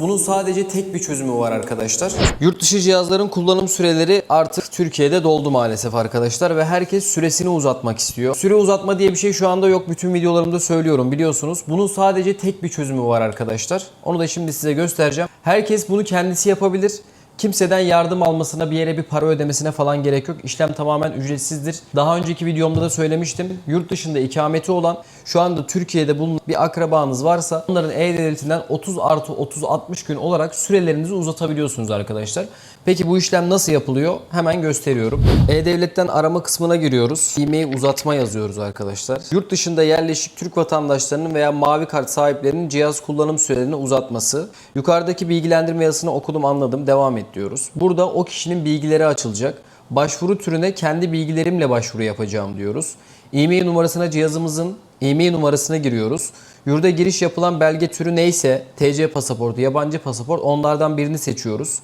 Bunun sadece tek bir çözümü var arkadaşlar. Yurt dışı cihazların kullanım süreleri artık Türkiye'de doldu maalesef arkadaşlar ve herkes süresini uzatmak istiyor. Süre uzatma diye bir şey şu anda yok. Bütün videolarımda söylüyorum biliyorsunuz. Bunun sadece tek bir çözümü var arkadaşlar. Onu da şimdi size göstereceğim. Herkes bunu kendisi yapabilir. Kimseden yardım almasına, bir yere bir para ödemesine falan gerek yok. İşlem tamamen ücretsizdir. Daha önceki videomda da söylemiştim. Yurt dışında ikameti olan, şu anda Türkiye'de bulunan bir akrabanız varsa onların E-Devleti'nden 30 artı 30-60 gün olarak sürelerinizi uzatabiliyorsunuz arkadaşlar. Peki bu işlem nasıl yapılıyor? Hemen gösteriyorum. E-Devlet'ten arama kısmına giriyoruz. E-mail uzatma yazıyoruz arkadaşlar. Yurt dışında yerleşik Türk vatandaşlarının veya mavi kart sahiplerinin cihaz kullanım sürelerini uzatması. Yukarıdaki bilgilendirme yazısını okudum anladım. Devam et diyoruz. Burada o kişinin bilgileri açılacak. Başvuru türüne kendi bilgilerimle başvuru yapacağım diyoruz. E-mail numarasına cihazımızın e-mail numarasına giriyoruz. Yurda giriş yapılan belge türü neyse TC pasaportu, yabancı pasaport onlardan birini seçiyoruz.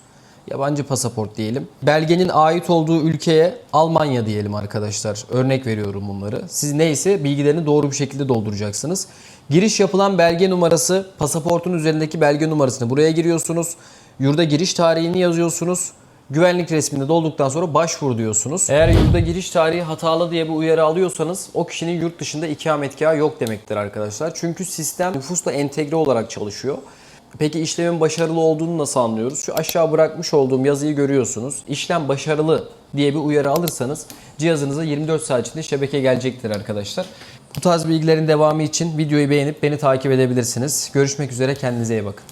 Yabancı pasaport diyelim. Belgenin ait olduğu ülkeye Almanya diyelim arkadaşlar. Örnek veriyorum bunları. Siz neyse bilgilerini doğru bir şekilde dolduracaksınız. Giriş yapılan belge numarası pasaportun üzerindeki belge numarasını buraya giriyorsunuz. Yurda giriş tarihini yazıyorsunuz. Güvenlik resmini dolduktan sonra başvur diyorsunuz. Eğer yurda giriş tarihi hatalı diye bir uyarı alıyorsanız o kişinin yurt dışında ikametgahı yok demektir arkadaşlar. Çünkü sistem nüfusla entegre olarak çalışıyor. Peki işlemin başarılı olduğunu nasıl anlıyoruz? Şu aşağı bırakmış olduğum yazıyı görüyorsunuz. İşlem başarılı diye bir uyarı alırsanız cihazınıza 24 saat içinde şebeke gelecektir arkadaşlar. Bu tarz bilgilerin devamı için videoyu beğenip beni takip edebilirsiniz. Görüşmek üzere kendinize iyi bakın.